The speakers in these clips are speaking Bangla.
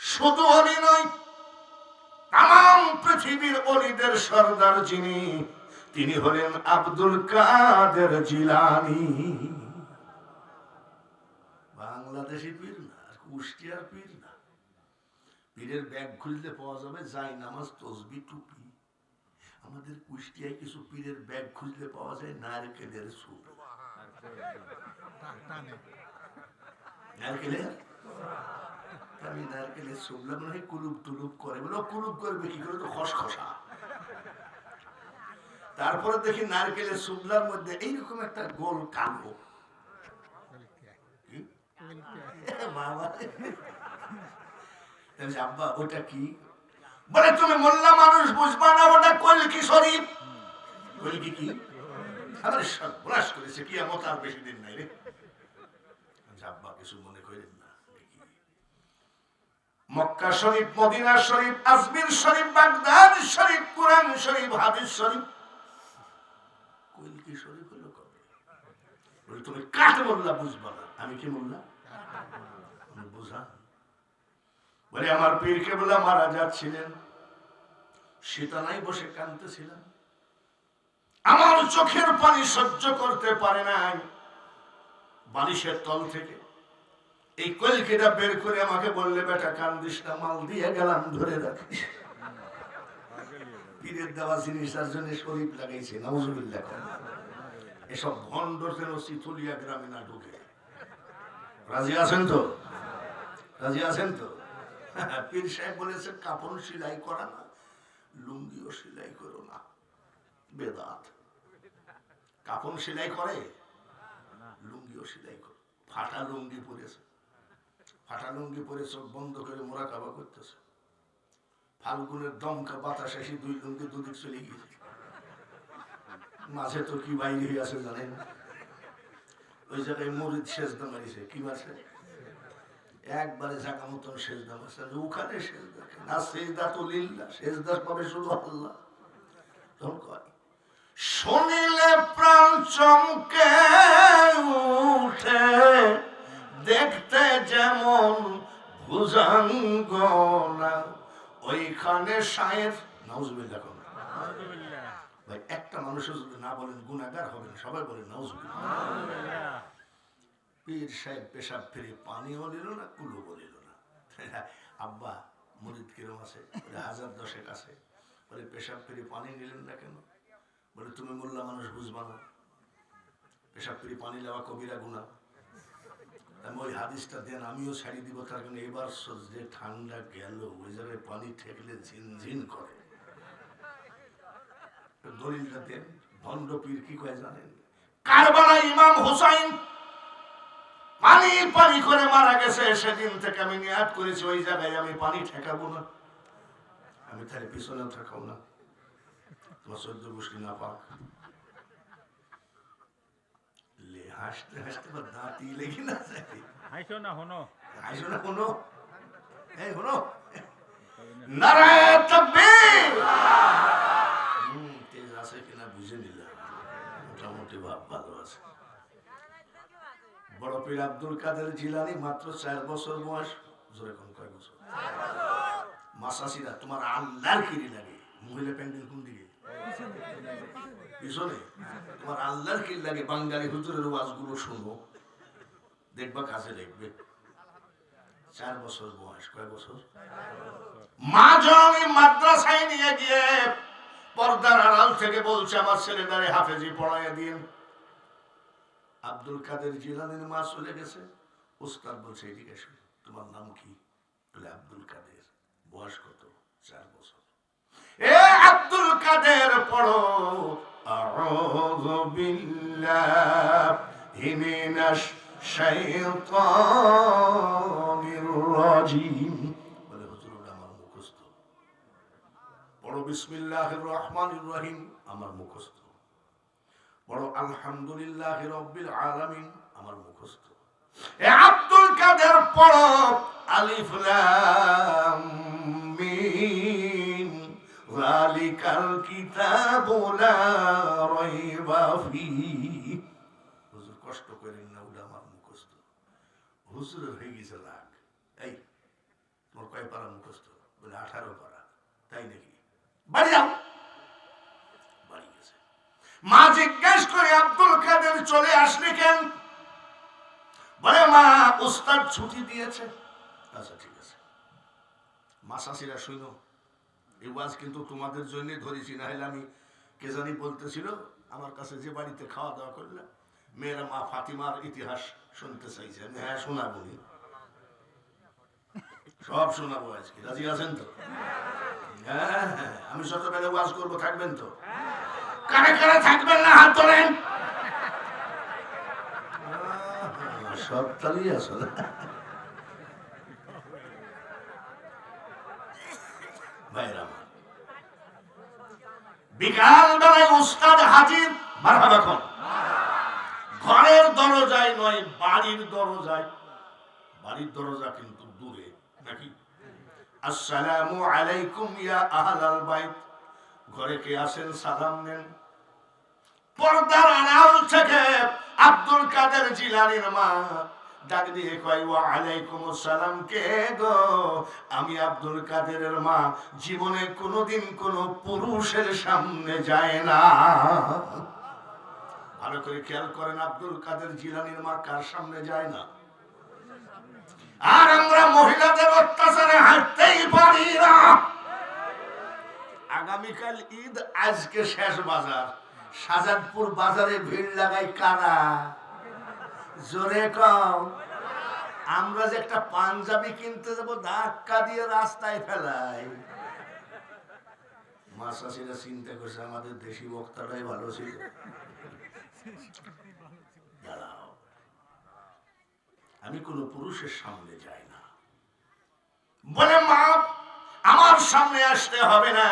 শুধু অলি নয় তাম পৃথিবীর অলিদের সর্দার যিনি তিনি হলেন আব্দুল কাদের জিলানি। বাংলাদেশি পীর না কুষ্টিয়ার পীর না। পীরের ব্যাগ খুললে পাওয়া যাবে যাই নামাজ তসবি টুপি। আমাদের কুষ্টিয়ায় কিছু পীরের ব্যাগ খুঁজলে পাওয়া যায় নারকেলের সুপ নারকেলের? আমি নারকেলের সুপলা মনে কুলুপ টুলুপ করে। বলে কুলুপ করবে কি করে তো খসখসা তারপরে দেখি নারকেলের সুবলার মধ্যে এইরকম একটা গোল কালো। ওটা কি? বলে, তুমি মোল্লা মানুষ, বুঝবা না ওটা কলকি শরীফ? কি? আরে সর্বনাশ করেছে কি আমত আর বেশি দিন নাই রে আচ্ছা, আব্বা কিছু মনে করেন না দেখি। মক্কা শরীফ, মদিনা শরীফ, আজমির শরীফ, বাগদাদ শরীফ, কুরআন শরীফ, হাদিস শরীফ। কলকি শরীফ হলো কবে? তুমি কাঠ মোল্লা বুঝবা না? আমি কি মোল্লা আমি বুঝা। বলে, আমার পীর কেবলা মারা যাচ্ছিলেন। শীতানাই বসে কাঁদতেছিলাম। আমার চোখের পানি সহ্য করতে পারে নাই। বালিশের তল থেকে এই কলকিটা বের করে আমাকে বললে, বেটা কান্দিস না মাল দিয়ে গেলাম, ধরে রাখিস পীরের দেওয়া জিনিস তার জন্য শরীফ লাগাইছে নজরুল্লাহ এসব ভণ্ড যেন চিতুলিয়া গ্রামে না ঢুকে। রাজি আছেন তো? রাজি আছেন তো? পীর সাহেব বলেছে কাপড় সেলাই করা না, লুঙ্গিও সেলাই করো না। বেদাত। কাপড় সেলাই করে, লুঙ্গিও সেলাই করো। ফাটা লুঙ্গি পরেছে। ফাটা লুঙ্গি পরে চোখ বন্ধ করে মোরা কাবা করতেছে। ফাল্গুনের দমকা বাতাস এসে দুই লুঙ্গি দুদিক চলে গিয়েছে। মাঝে তো কি বাইরে আছে জানেন? ওই জায়গায় মরিদ শেষ দাম মারিছে। কি মারছে? একবারে জায়গা মতন শেষ দাম আছে ওখানে দেখে না শেষ দা তো লিল্লা দাস পাবে শুধু আল্লাহ। তখন কয়, শুনিলে প্রাণ চমকে উঠে দেখতে যেমন ভুজাঙ্গনা ওইখানে শায়ের নাউজুবিল্লাহ কোন ভাই একটা মানুষের যদি না বলেন গুণাগার হবেন সবাই বলেন নাউজুবিল্লাহ। পীর সাহেব পেশাব ফিরে পানিও দিল না কুলো বলিল না। আব্বা মরিদ কিরম আছে? হাজার দশেক আছে। বলে পেশাব ফিরে পানি নিলেন না কেন? বলে তুমি মোল্লা মানুষ বুঝবা না। পেশাব ফিরে পানি নেওয়া কবিরা গুণা আমি ওই হাদিসটা দেন, আমিও ছাড়ি দিব, তার কারণে এবার যে ঠান্ডা গেল ওই জায়গায় পানি ঠেকলে ঝিনঝিন করে। দলিলটা দেন ভণ্ড পীর কি কয় জানেন? কারবালা ইমাম হুসাইন পানি পানি করে মারা গেছে, সেদিন থেকে আমি নিয়াত করেছি, ওই জায়গায় আমি পানি ঠেকাবো না। আমি তাহলে পিছনে ঠেকাবো না। তোমার সহ্য গোষ্ঠী না, পাক। হাসতে হাসতে বা দাঁতই লেগে না যায়। না হনো। হাসো না এই তাকবীর! হুম তেজ আছে কিনা বুঝে নিলাম। মোটামুটি ভাব ভালো আছে। বড় পীর আব্দুল কাদের জিলানি মাত্র চার বছর বয়স। জোরে কোন কয় বছর? মাসাসিরা তোমার আল্লাহর কিরি লাগে। মহিলা প্যান্ডেল কোন দিকে? পিছনে। তোমার আল্লাহর কিরি লাগে বাঙালি হুজুরের ওয়াজগুলো শুনব। দেখবা কাছে দেখবে। চার বছর বয়স। কয় বছর? মা মাদ্রাসায় নিয়ে গিয়ে পর্দার আড়াল থেকে বলছে, আমার হাফেজি পড়াইয়া দিন। আব্দুল কাদের জিলানির মা চলে গেছে। উস্তাদ বলছে, এদিকে তোমার নাম কি? বলে, আব্দুল কাদের। বয়স কত? চার বছর। এ আব্দুল কাদের পড়ো। আউযু বিল্লাহি মিনাশ শাইতানির রাজিম। বলে, হুজুর আমার মুখস্থ। বড় বিসমিল্লাহির রহমানির রহিম। আমার মুখস্থ। বড় আলহামদুলিল্লাহ রব্বিল আলামিন। আমার মুখস্থ। এ আব্দুল কাদের পড়ো, আলিফ লাম মিম। যালিকাল কিতাবু লা রাইবা ফিহি হুজুর, কষ্ট করেন না ওটা মুখস্থ। হুজুরের হয়ে গেছে লাগ এই, তোমার কয় পারা বলে আঠারো পারা। তাই নাকি? বাড়ি যাও। বাড়ি গেছে। মা জিজ্ঞেস করে, আব্দুল কাদের চলে আসলি কেন? বলে, মা উস্তাদ ছুটি দিয়েছে। আচ্ছা ঠিক আছে। মা শাশিরা শুনো। এই ওয়াজ কিন্তু তোমাদের জন্যই ধরেছি না হলে আমি কে জানি বলতেছিল, আমার কাছে যে বাড়িতে খাওয়া দাওয়া করলে মেয়েরা মা ফাতিমার ইতিহাস শুনতে চাইছে। আমি হ্যাঁ শোনাবো সব শোনাবো আজকে। রাজি আছেন তো? হ্যাঁ হ্যাঁ আমি ছোটবেলা ওয়াজ করব, থাকবেন তো? কানে কানে থাকবেন না, হাত ধরেন সব তালি আসলে ভাইরা আমার। বিকাল বেলায় উস্তাদ হাজির মারহাবা এখন ঘরের দরজায় নয়, বাড়ির দরজায়। বাড়ির দরজা কিন্তু দূরে, নাকি? আসসালামু আলাইকুম ইয়া আহলাল বাইত। ঘরে কে আসেন সালাম নেন। পর্দার আড়াল থেকে আব্দুল কাদের জিলানির মা ডাক দিয়ে কয়, ওয়া আলাইকুম আসসালাম কে গো? আমি আব্দুল মা। জীবনে কোনোদিন কোনো পুরুষের সামনে যায় না। ভালো করে খেয়াল করেন, আব্দুল কাদের জিলানির মা কার সামনে যায় না। আর আমরা মহিলাদের অত্যাচারে হাঁটতেই পারি না। আগামীকাল ঈদ, আজকে শেষ বাজার। সাজাদপুর বাজারে ভিড় লাগাই কারা? জোরে কম আমরা যে একটা পাঞ্জাবি কিনতে যাব, ধাক্কা দিয়ে রাস্তায় ফেলাই। মাসাসিরা চিন্তা করছে, আমাদের দেশি বক্তাটাই ভালো ছিল। আমি কোনো পুরুষের সামনে যাই না। বলে, মা, আমার সামনে আসতে হবে না।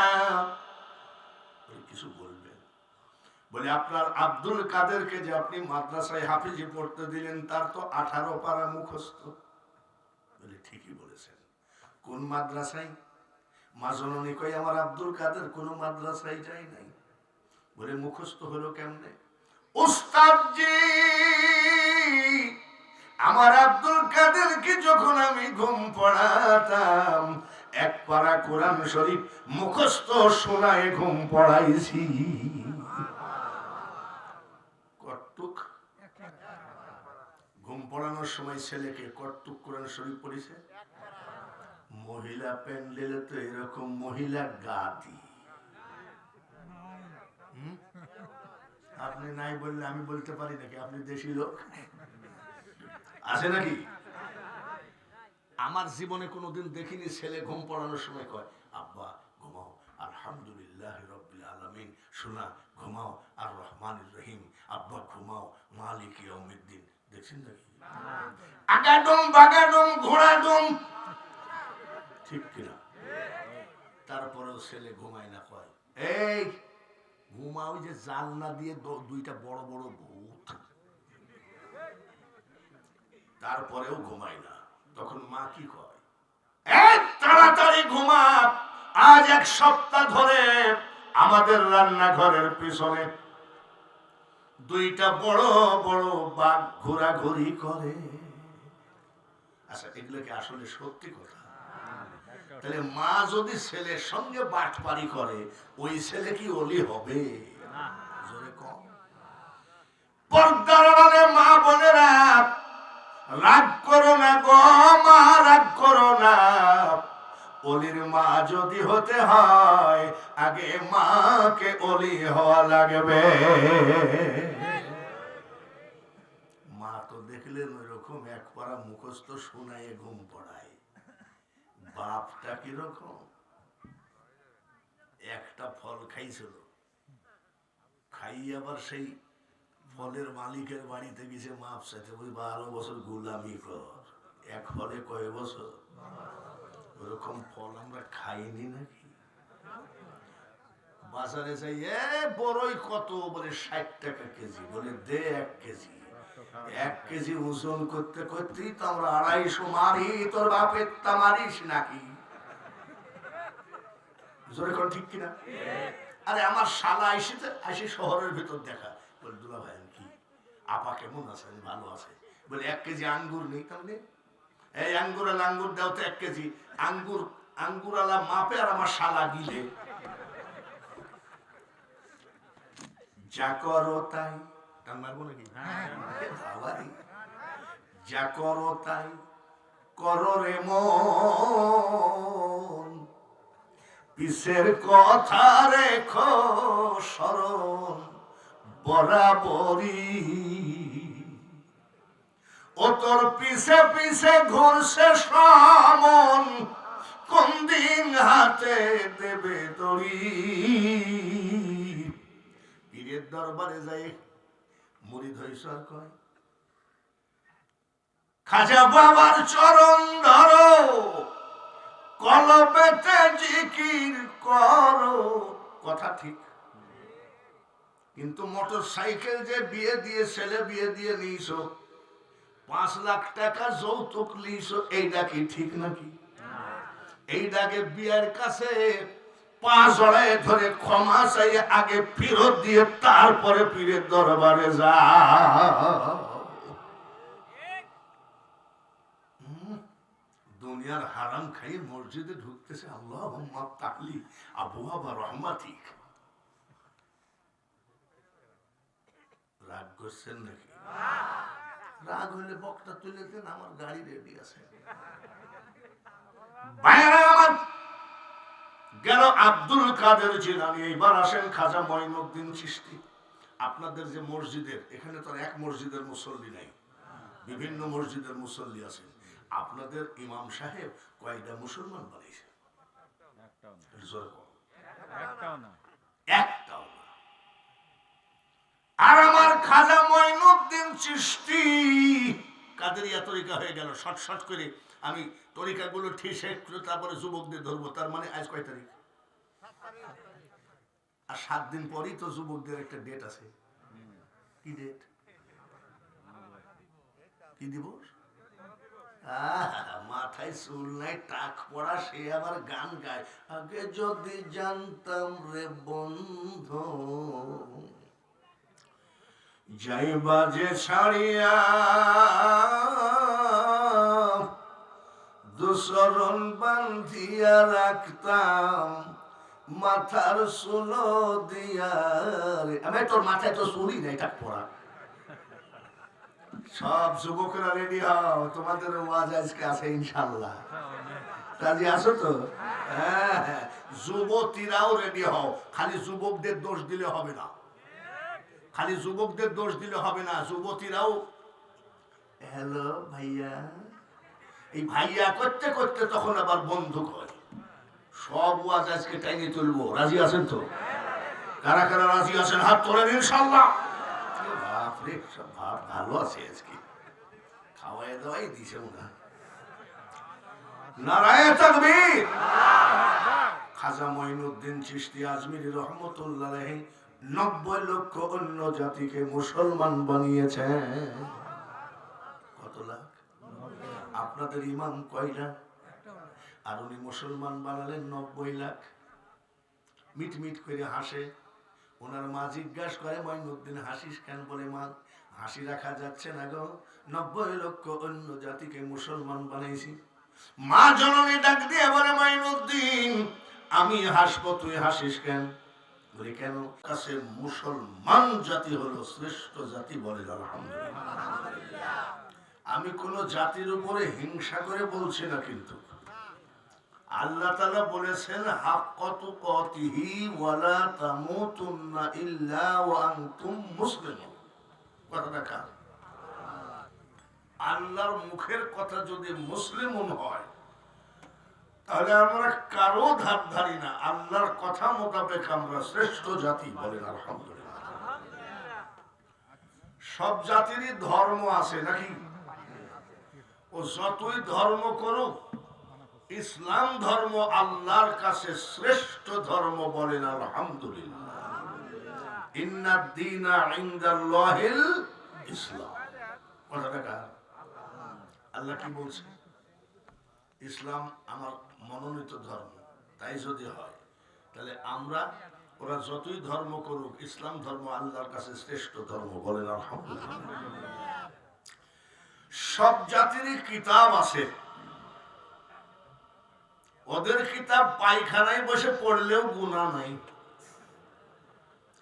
বলে, আপনার আব্দুল কাদেরকে যে আপনি মাদ্রাসায় হাফিজি পড়তে দিলেন, তার তো আঠারো পারা মুখস্থ। বলে, ঠিকই বলেছেন। কোন মাদ্রাসায়? মা জননী কই আমার আব্দুল কাদের কোনো মাদ্রাসায় যাই নাই। বলে, মুখস্থ হলো কেমনে? উস্তাদজি আমার আব্দুল কাদেরকে যখন আমি ঘুম পড়াতাম, এক পারা কোরআন শরীফ মুখস্থ শোনায় ঘুম পড়াইছি কটুক ঘুম পড়ানোর সময় ছেলেকে কটুক কোরআন শরীফ পড়েছে? মহিলা প্যান্ডেলে তো এরকম মহিলা গাদি আপনি নাই বললে আমি বলতে পারি নাকি? আপনি দেশি লোক? আছে নাকি? আমার জীবনে কোনোদিন দেখিনি ছেলে ঘুম পড়ানোর সময় কয়, আব্বা, ঘুমাও, আলহামদুলিল্লাহ রব্বিল আলামিন, শোনা, ঘুমাও, আর রহমান রহিম, আব্বা, ঘুমাও, মালিক ইয়াউমিদ্দিন। দেখছেন নাকি? আগাডুম, বাগাডুম, ঘোড়াডুম। ঠিক কিনা? তারপরেও ছেলে ঘুমায় না, কয়, এই যে দিয়ে দুইটা বড় বড় ভূত। তারপরেও ঘুমায় না। তখন মা কি কয় তাড়াতাড়ি ঘুমা। আজ এক সপ্তাহ ধরে আমাদের রান্নাঘরের পিছনে দুইটা বড় বড় বাঘ ঘোরাঘুরি করে। আচ্ছা এগুলো কি আসলে সত্যি কথা? তাহলে মা যদি ছেলের সঙ্গে বাটপারি করে, ওই ছেলে কি অলি হবে? জোরে মা বোনেরা, রাগ করো না গো মা, রাগ করো না। অলির মা যদি হতে হয়, আগে মাকে অলি হওয়া লাগবে। মা তো দেখলেন ওই রকম এক পারা মুখস্থ শোনায়, ঘুম পড়ায়। বাপটা কীরকম? একটা ফল খাইছিল। খাই আবার সেই ফলের মালিকের বাড়িতে গেছে মাপ সাথে ওই বারো বছর গুলামি কর। এক ফলে কয় বছর? ওরকম ফল আমরা খাইনি নাকি? বাজারে যাই, এ বড়ই কত? বলে ষাট টাকা কেজি, বলে দে এক কেজি। এক কেজি ওজন করতে করতেই তো আমরা আড়াইশো মারি। তোর বাপের তা মারিস নাকি? জোরে কোন ঠিক কিনা? আরে আমার শালা এসেছে আসি শহরের ভিতর দেখা। বলে দুলা ভাই কি? আপা কেমন আছেন? ভালো আছে বলে এক কেজি আঙ্গুর নেই তাহলে? এই আঙ্গুর আর আঙ্গুর দাও তো এক কেজি। আঙ্গুর আঙ্গুরালা মাপে আর আমার শালা গিলে। যা করো তাই। টান মারবো নাকি? যা করো তাই করো রে মন। পিসের কথা রেখো, স্মরণ বরাবরই। ও তোর পিছে পিছে ঘুরছে সমন, কোন দিন হাতে দেবে দড়ি? পীরের দরবারে যাই, মুড়ি ধৈসর কয়। খাজা বাবার চরণ ধরো কলবেতে জিকির করো। কথা ঠিক। কিন্তু মোটর সাইকেল যে বিয়ে দিয়ে, ছেলে বিয়ে দিয়ে নিয়েছ পাঁচ লাখ টাকা যৌতুক লিস এইটা কি ঠিক নাকি? এইটাকে বিয়ের কাছে পা জড়ায় ধরে ক্ষমা চাই আগে ফেরত দিয়ে তারপরে পীরের দরবারে যা দুনিয়ার হারাম খাই মসজিদে ঢুকতেছে আল্লাহ তাহলি আবু আবা রহমাতিক। রাগ করছেন নাকি? রাগ হইলে বক্তা তুলে দেন আমার গাড়ি রেডি আছে। গেল আব্দুল কাদের জিলানি এইবার আসেন খাজা মঈনুদ্দিন চিশতি। আপনাদের যে মসজিদের এখানে তো এক মসজিদের মুসল্লি নাই বিভিন্ন মসজিদের মুসল্লি আছে আপনাদের ইমাম সাহেব কয়টা মুসলমান বানিয়েছে একটাও আর আমার খাজা মঈনুদ্দিন চিশতি। কাদেরিয়া তরিকা হয়ে গেল শর্ট শর্ট করে। আমি তরিকাগুলো ঠিসে তারপরে যুবকদের ধরবো, তার মানে আজ কয় তারিখ? আর সাত দিন পরেই তো যুবকদের একটা ডেট আছে। কি ডেট কি দিবস? মাথায় চুল নাই, টাক পড়া সে আবার গান গায়। আগে যদি জানতাম রে বন্ধু। যাইবা যে ছাড়িয়া দুসরণ বান্ধিয়া রাখতাম, মাথার সুলো দিয়া। আমি তোর মাথায় তো চুলই নাই টাক পড়া। সব যুবকরা রেডি হও তোমাদের ওয়াজ আজকে আছে ইনশাল্লাহ। কাজে আসো তো? হ্যাঁ হ্যাঁ যুবতীরাও রেডি হও। খালি যুবকদের দোষ দিলে হবে না। খালি যুবকদের দোষ দিলে হবে না, যুবতীরাও, হ্যালো ভাইয়া। এই ভাইয়া করতে করতে তখন আবার বন্ধু হয় সব ওয়াজ আজকে টাইনে তুলবো। রাজি আছেন তো? কারা কারা রাজি আছেন? হাত তোলেন ইনশাল্লাহ বাপরে সব ভালো আছে আজকে। খাওয়াই দাওয়াই দিছে ওনা নারায়ণ তাকবীর। খাজা মঈনুদ্দিন চিশতি আজমিরি রহমতুল্লাহ নব্বই লক্ষ অন্য জাতিকে মুসলমান বানিয়েছেন। কত লাখ? আপনাদের ইমাম কয় কয়টা আর উনি মুসলমান বানালেন নব্বই লাখ। মিট মিট করে হাসে। ওনার মা জিজ্ঞাসা করে, মঈনুদ্দিন, হাসিস কেন? বলে, মা, হাসি রাখা যাচ্ছে না গো। নব্বই লক্ষ অন্য জাতিকে মুসলমান বানাইছি। মা জননী ডাক দিয়ে বলে, মঈনুদ্দিন, আমি হাসবো, তুই হাসিস কেন? বলি, কেন? কাছে মুসলমান জাতি হলো শ্রেষ্ঠ জাতি বলে আমি কোন জাতির উপরে হিংসা করে বলছি না কিন্তু। আল্লাহ বলেছেন আল্লাহর মুখের কথা যদি মুসলিমুন হয় তাহলে আমরা কারও ধার ধারি না। আল্লাহর কথা মোতাবেক আমরা শ্রেষ্ঠ জাতি বলেন, আলহামদুলিল্লাহ। সব জাতিরই ধর্ম আছে নাকি? ও যতই ধর্ম করুক, ইসলাম ধর্ম আল্লাহর কাছে শ্রেষ্ঠ ধর্ম বলেন, আলহামদুলিল্লাহ। ইসলাম। আল্লাহ কি বলছে? ইসলাম আমার মনোনীত ধর্ম। তাই যদি হয়, তাহলে আমরা, ওরা যতই ধর্ম করুক, ইসলাম ধর্ম আল্লাহর কাছে শ্রেষ্ঠ ধর্ম বলেন সব জাতিরই কিতাব আছে। ওদের কিতাব পায়খানায় বসে পড়লেও গুণা নাই।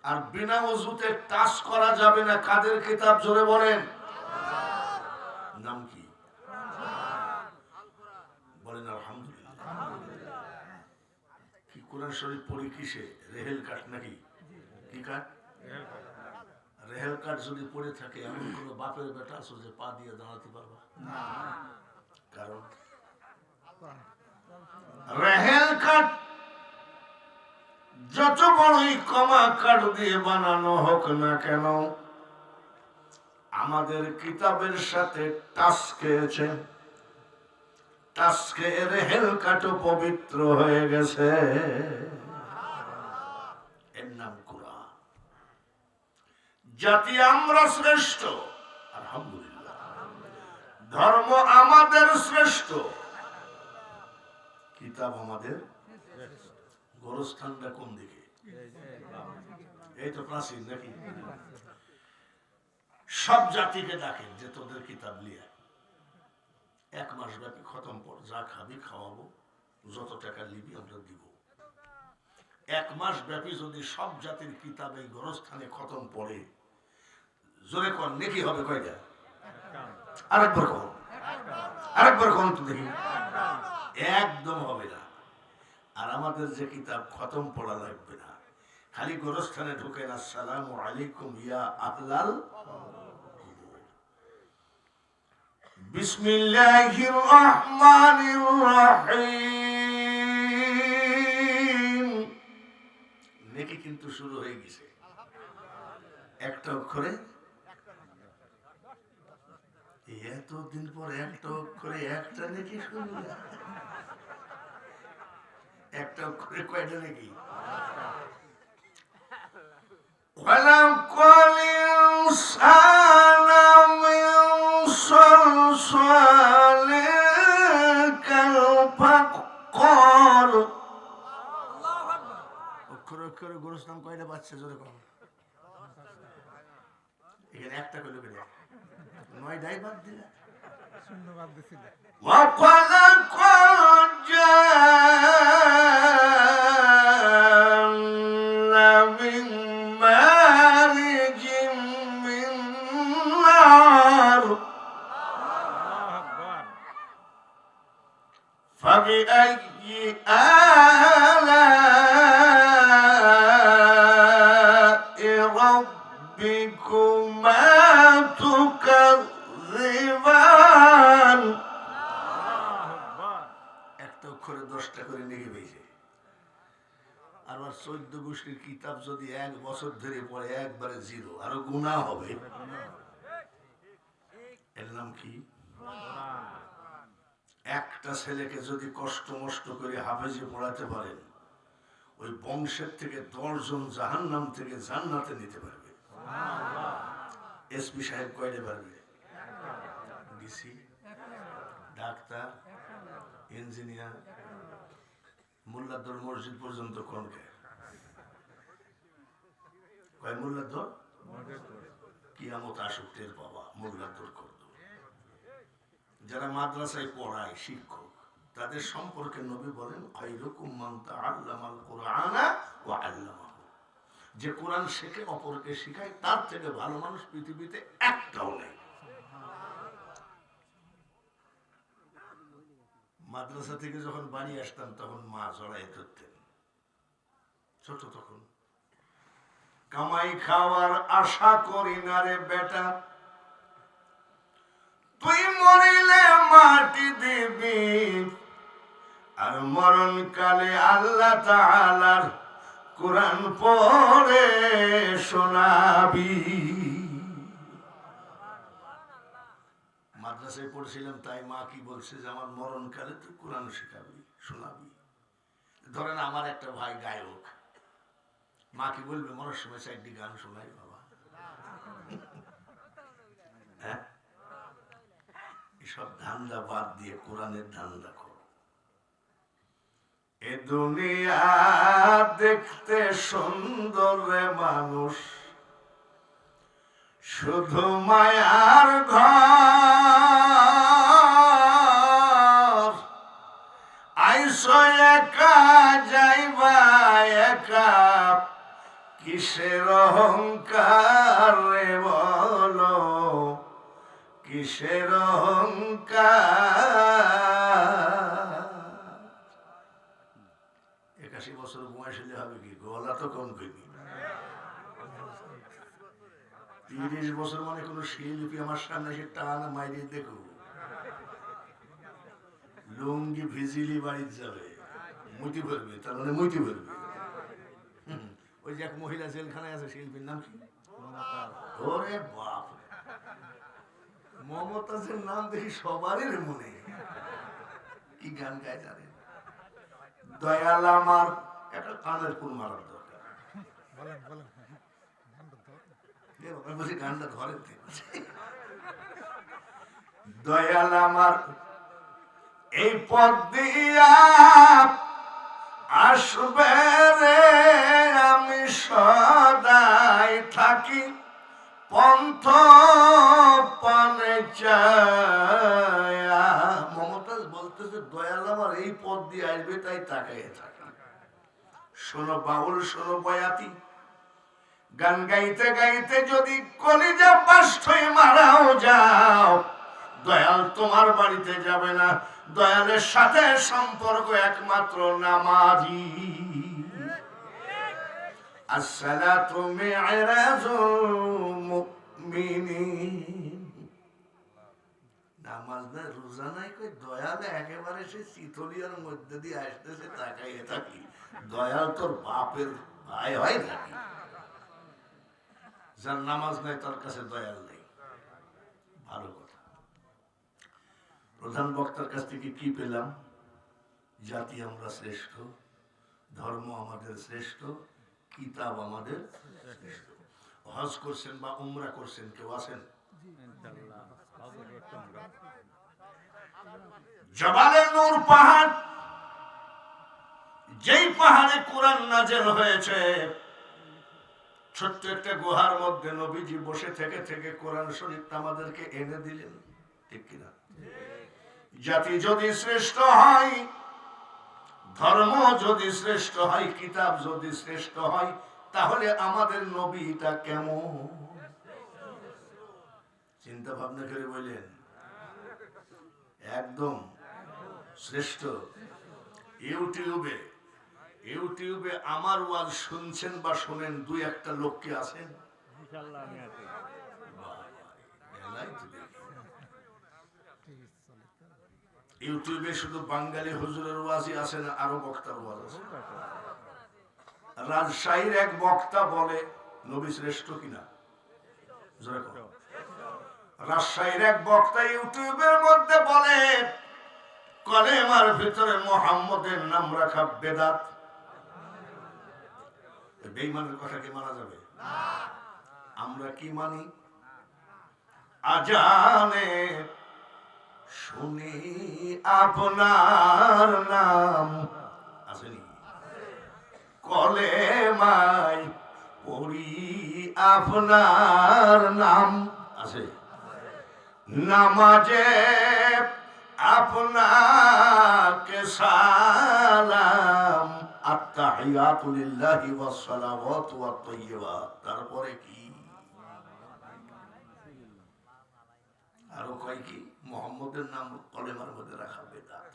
আর বিনা অজুতে টাচ করা যাবে না। কাদের কিতাব? জোরে বলেন নাম কি বলেন আলহামদুলিল্লাহ কি কোরআন শরীফ পড়ি কিসে? রেহেল কাঠ নাকি? কি কাঠ? রেহেল কাঠ যদি পড়ে থাকে, এমন কোনো বাপের বেটা আছো যে পা দিয়ে দাঁড়াতে পারবা? কারণ? রেহেল কাঠ যত বড়ই কমা কাঠ দিয়ে বানানো হোক না কেন, আমাদের কিতাবের সাথে টাচ খেয়েছে। খেয়ে রেহেল পবিত্র হয়ে গেছে। এর নাম কোরআন। জাতি আমরা শ্রেষ্ঠ, আলহামদুলিল্লাহ। ধর্ম আমাদের শ্রেষ্ঠ। কিতাব আমাদের গোরস্থানটা কোন দিকে? এই তো প্রাচীন নাকি? সব জাতিকে ডাকেন যে তোদের কিতাব লিয়ে। এক মাস ব্যাপী খতম পর যা খাবি খাওয়াবো, যত টাকা নিবি আমরা দিব। এক মাস ব্যাপী যদি সব জাতির কিতাব এই গোরস্থানে খতম পড়ে, জোরে কর নেকি হবে কয়টা? আরেকবার কর আরেকবার কর তো দেখি। একদম হবে না। আর আমাদের যে কিতাব খতম পড়া লাগবে না। খালি গোরস্থানে ঢুকেন আসসালামু আলাইকুম ইয়া আহলাল বিসমিল্লাহির রহমানির রহিম নেকি কিন্তু শুরু হয়ে গেছে একটা অক্ষরে এতদিন পর একটা অক্ষরে একটা নেকি শুরু একটা অক্ষরে কয়টা নাকি خلق الإنسان গোরস্থান কয়টা বাচ্চা জোরে কম এখানে একটা করে বেড়ে নয়টাই বাদ দিলা শূন্যবাদ দিছিলে وخلق الجن من مارج من نار فبأي ربكما تكذبان একটা অক্ষরে দশটা করে লিখে পেয়েছে আর আর চোদ্দ গোষ্ঠীর কিতাব যদি এক বছর ধরে পড়ে একবারে জিরো আরো গুণা হবে এর নাম কি একটা ছেলেকে যদি কষ্ট মষ্ট করে হাফেজে পড়াতে পারেন ওই বংশের থেকে দশজন জাহান নাম থেকে জান্নাতে নিতে পারবে এসপি সাহেব কয়টা পারবে? ডিসি, ডাক্তার, ইঞ্জিনিয়ার মোল্লাদর মসজিদ পর্যন্ত কোন কে? কয় মোল্লাদর কিয়ামত আসুক টের বাবা মোল্লাদর করদ যারা মাদ্রাসায় পড়ায় শিক্ষক, তাদের সম্পর্কে নবী বলেন খৈরকুম মান তাআল্লামাল কুরআনা ওয়া আল্লামাহু। যে কোরআন শেখে, অপরকে শেখায়, তার থেকে ভালো মানুষ পৃথিবীতে একটাও নেই। মাদ্রাসা থেকে যখন বাড়ি আসতাম, তখন মা জড়াই ধরতেন। ছোট তখন। কামাই খাওয়ার আশা করি না রে বেটা। তুই মরিলে মাটি দিবি। আর মরণ কালে আল্লাহ তাআলার কোরআন পড়ে শোনাবি। মাদ্রাসায় পড়েছিলাম, তাই মা কি বলছে যে আমার মরণকালে তুই কোরআন শেখাবি, শোনাবি। ধরেন আমার একটা ভাই গায়ক, মা কি বলবে, মরার সময় চারটি গান শোনাই বাবা। হ্যাঁ? এসব ধান্দা বাদ দিয়ে কোরআনের ধান্দা করো। দুনিয়া দেখতে সুন্দর মানুষ। শুধু মায়ার ঘর। আই আইসো একা, যাইবা একা। কিসের অহংকার রে বলো? কিসের অহংকার? কি গলা কম করি তিরিশ বছর মানে কোনো শিল্পী আমার সামনে এসে টান মাইরে দেখো। লুঙ্গি ভিজিলি বাড়িতে যাবে মুটি ভরবে, তার মানে মুটি ভরবে। ওই যে এক মহিলা জেলখানায় আছে, শিল্পীর নাম কি? ওরে বাপ মমতাজের নাম দেখি সবারই মনে। কি গান গায় জানেন? দয়াল আমার একটা কানের ফুল মারার দয়াল আমার, এই পথ দিয়া আসবে রে আমি সদাই থাকি। পন্থ পানে মমতাজ বলতেছে, দয়াল আমার এই পথ দিয়ে আসবে, তাই তাকাইয়ে থাকি। শোনো বাউল, শোনো বয়াতি। গান গাইতে গাইতে যদি কলিজা পাষ্ট হয়ে মারাও যাও, দয়াল তোমার বাড়িতে যাবে না। দয়ালের সাথে সম্পর্ক একমাত্র নামাজি। আসসালাতু মি'রাজুল নামাজ কই, দয়াল একেবারে সে মধ্যে দিয়ে আসতেছে থাকি। দয়াল তোর বাপের ভাই হয় নাকি? যার নামাজ নাই, তার কাছে দয়াল নেই। ভালো কথা। প্রধান বক্তার কাছ থেকে কি পেলাম? জাতি আমরা শ্রেষ্ঠ, ধর্ম আমাদের শ্রেষ্ঠ, কিতাব আমাদের হজ করছেন বা উমরা করছেন, কেউ আছেন? জবালের নূর পাহাড়, যেই পাহাড়ে কোরআন নাজেল হয়েছে ছোট্ট একটা গুহার মধ্যে নবীজি বসে থেকে থেকে কোরআন শরীফ আমাদেরকে এনে দিলেন। ঠিক কিনা? জাতি যদি শ্রেষ্ঠ হয়, ধর্ম যদি শ্রেষ্ঠ হয়, কিতাব যদি শ্রেষ্ঠ হয়, তাহলে আমাদের নবীটা কেমন? চিন্তা ভাবনা করে বললেন, একদম শ্রেষ্ঠ। ইউটিউবে ইউটিউবে আমার ওয়াজ শুনছেন বা শোনেন দুই একটা লোককে আছেন? মেলাই তো দেখি। ইউটিউবে শুধু বাঙালি হুজুরের ওয়াজই আছে না আরও বক্তার ওয়াজ আছে। রাজশাহীর এক বক্তা বলে নবী শ্রেষ্ঠ কিনা? রাজশাহীর এক বক্তা ইউটিউবের মধ্যে বলে কলেমার ভিতরে মোহাম্মদের নাম রাখা বেদাত। বেইমানের কথা কি মানা যাবে? আমরা কি মানি? আজানে শুনি আপনার নাম। আসেনি? কলে মাই পড়ি আপনার নাম। আছে? নামাজে আপনাকে সালাম। তারপরে কি? আরও কয় কি? মোহাম্মদের নাম কলেমার মধ্যে রাখা বেদাত।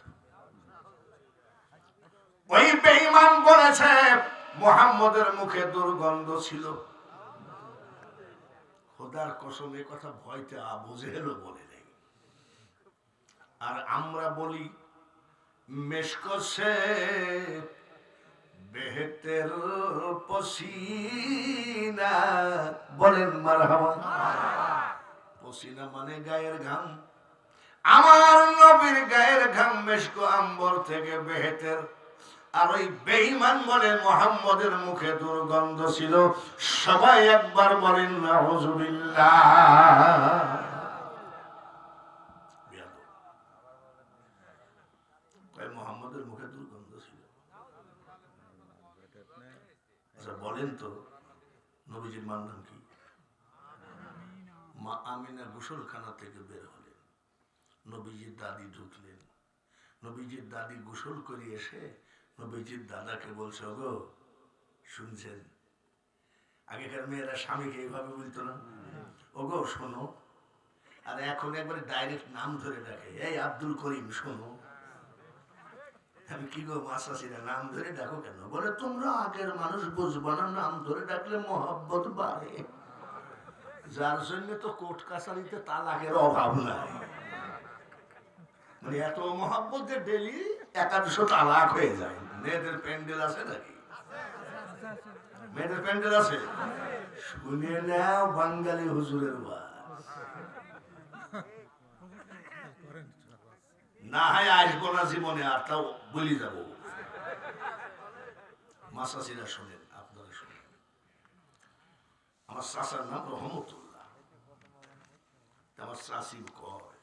ওই বলেছে, মোহাম্মদের মুখে দুর্গন্ধ ছিল। খোদার কসম, এ কথা ভয়তে আবু জেহেলও বলে নেই। আর আমরা বলি মেশকসে বেহেতের পসিনা, বলেন মারহাবা। পসিনা মানে গায়ের ঘাম। আমার নবীর গায়ের ঘাম মেশকো আম্বর থেকে বেহেতের। আর ওই বেঈমান বলে মোহাম্মদের মুখে দুর্গন্ধ ছিল। সবাই একবার বলেন না হজুবিল্লাহ মোহাম্মদের মুখে দুর্গন্ধ ছিল বলেন তো, নবীজির মার নাম কি? মা আমিনা গোসলখানা থেকে বের হলেন। নবীজির দাদি ঢুকলেন। নবীজির দাদি গোসল করে এসে নবীজির দাদাকে বলছে গো শুনছেন? আগেকার মেয়েরা স্বামীকে এইভাবে বলতো না? ওগো, শোনো। আর এখন একবারে ডাইরেক্ট নাম ধরে ডাকে, এই আব্দুল করিম, শোনো। আমি কি গো মাসাসিরা নাম ধরে ডাকো কেন? বলে, তোমরা আগের মানুষ বুঝব না, নাম ধরে ডাকলে মহব্বত বাড়ে। যার জন্য তো কোর্ট কাছারিতে তালাকের অভাব নাই। মানে এত মহব্বত যে ডেলি একাদশো তালাক হয়ে যায়। মেয়েদের প্যান্ডেল আছে নাকি? মেয়েদের প্যান্ডেল আছে? শুনে নাও বাঙালি হুজুরের ওয়াজ করেন না হয় আসব না জীবনে, আর তাও বলি যাব। মাসাসিরা শোনেন, আপনারা শোনেন। আমার চাচার নাম রহমতুল্লাহ। আমার চাষি কয়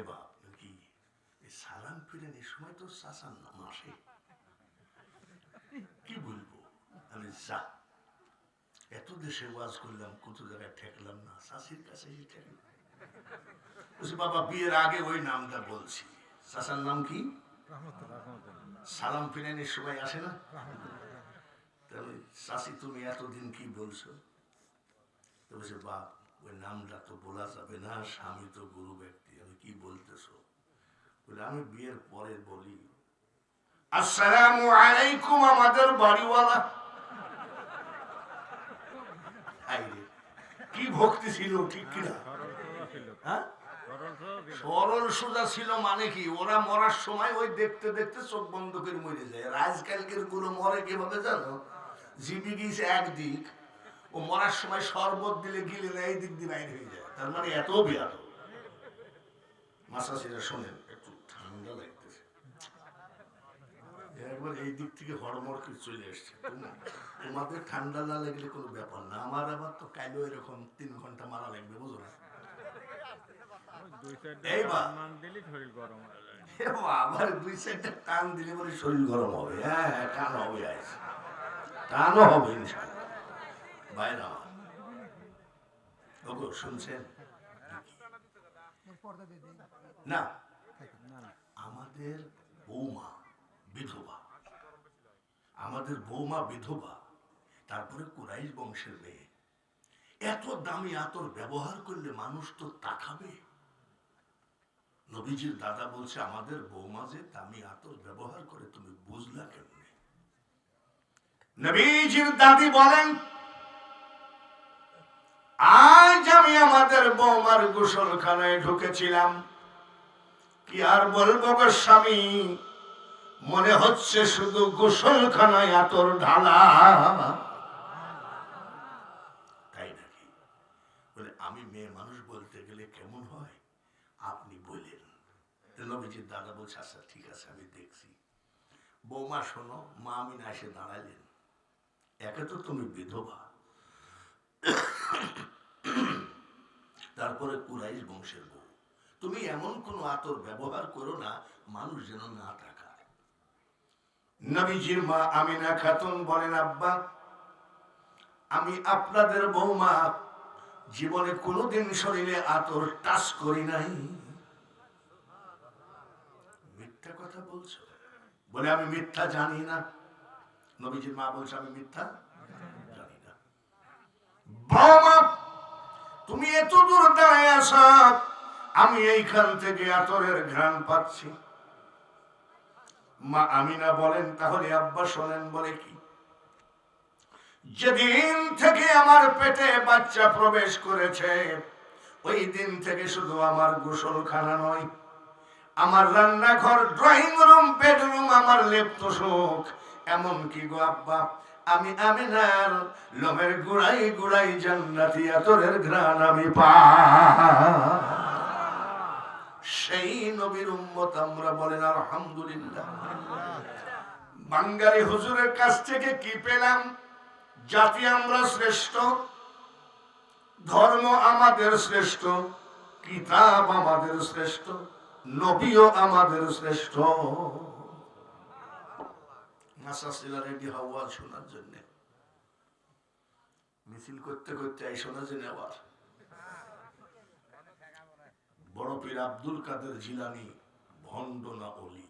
এবার কি সালাম ফিরেন, এই সময় তো চাচার নাম আসে। কি বলব? আমি যা, এত দেশে ওয়াজ করলাম, কত জায়গায় ঠেকলাম না চাষির কাছে ঠেকলাম। বাবা, বিয়ের আগে ওই নামটা বলছি। চাচার নাম কি? সালাম ফিরানের সময় আসে না? তাহলে চাষি তুমি এতদিন কি বলছো? তো বলছে, বাপ, ওই নামটা তো বলা যাবে না, স্বামী তো গুরু ব্যক্তি, আমি কি বলতেছো? বলে, আমি বিয়ের পরে বলি। আসসালামু আলাইকুম, আমাদের বাড়িওয়ালা। কি ভক্তি ছিল, ঠিক কিনা? হ্যাঁ? সরল সোজা ছিল মানে কি? ওরা মরার সময় ওই দেখতে দেখতে চোখ বন্ধ করে মরে যায়। আজকালকেরগুলো মরে কীভাবে জানো? জিবি গিয়েছে একদিক, ও মরার সময় শরবত দিলে গিলে না এই দিক দিয়ে বাইরে হয়ে যায়। তার মানে এত বিয়াদ। মাসাসিরা শোনেন, একটু ঠান্ডা লাগতেছে। একবার এই দিক থেকে হরমর করে চলে এসছে তোম- তোমাদের ঠান্ডা না লাগলে কোনো ব্যাপার না। আমার আবার তো কাইলো এরকম তিন ঘণ্টা মারা লাগবে, বুঝো না। এইবার। দুই চারটা টান দিলে বলে শরীর গরম হবে। হ্যাঁ হ্যাঁ টান হবে টানও হবে ইনশাল্লাহ বাইরে শুনছেন? না। আমাদের বৌমা বিধবা। আমাদের বৌমা বিধবা, তারপরে কুরাইশ বংশের মেয়ে। এত দামি আতর ব্যবহার করলে মানুষ তো তাকাবে। নবীজির দাদা বলছে, আমাদের বৌমা যে দামি আতর ব্যবহার করে, তুমি বুঝলা কেমনে? নবীজির দাদি বলেন, আজ আমি আমাদের বৌমার গোসলখানায় ঢুকেছিলাম। কি আর বলব গো স্বামী? মনে হচ্ছে শুধু গোসলখানায় আতর ঢালা তাই নাকি? বলে, আমি মেয়ে মানুষ বলতে গেলে কেমন হয়? আপনি বললেন নবীজির দাদা বলছে আচ্ছা ঠিক আছে, আমি দেখছি। বৌমা, শোনো, মা আমি না এসে দাঁড়ালেন। একে তো তুমি বিধবা। তারপরে কুরাইশ বংশের বউ। তুমি এমন কোন আতর ব্যবহার করো না, মানুষ যেন না তাকায়। নবীজির মা আমিনা খাতুন বলেন, আব্বা, আমি আপনাদের বৌমা জীবনে কোনোদিন শরীরে আতর টাচ করি নাই। মিথ্যা কথা বলছো? বলে আমি মিথ্যা জানি না। নবীজির মা বলছে, আমি মিথ্যা জানি না। বৌমা তুমি এত দূর দাঁড়ায় আস আমি এইখান থেকে আতরের ঘ্রাণ পাচ্ছি। মা আমিনা বলেন, তাহলে আব্বা শোনেন বলে কি? যেদিন থেকে আমার পেটে বাচ্চা প্রবেশ করেছে, ওই দিন থেকে শুধু আমার গোসলখানা নয়, আমার রান্নাঘর ড্রয়িং রুম বেডরুম আমার লেপ্ত সুখ এমন কি গো আব্বা, আমি আমিনার লোমের গুড়াই গুড়াই জান্নাতি আতরের ঘ্রাণ আমি পা। সেই নবীর উম্মত আমরা বলেন, আলহামদুলিল্লাহ। বাঙ্গালি হুজুরের কাছ থেকে কি পেলাম? জাতি আমরা শ্রেষ্ঠ, ধর্ম আমাদের শ্রেষ্ঠ, কিতাব আমাদের শ্রেষ্ঠ, নবীও আমাদের শ্রেষ্ঠ। শোনার করতে করতে এই শোনা বড় পীর আব্দুল কাদের জিলানি, ভণ্ড না অলি।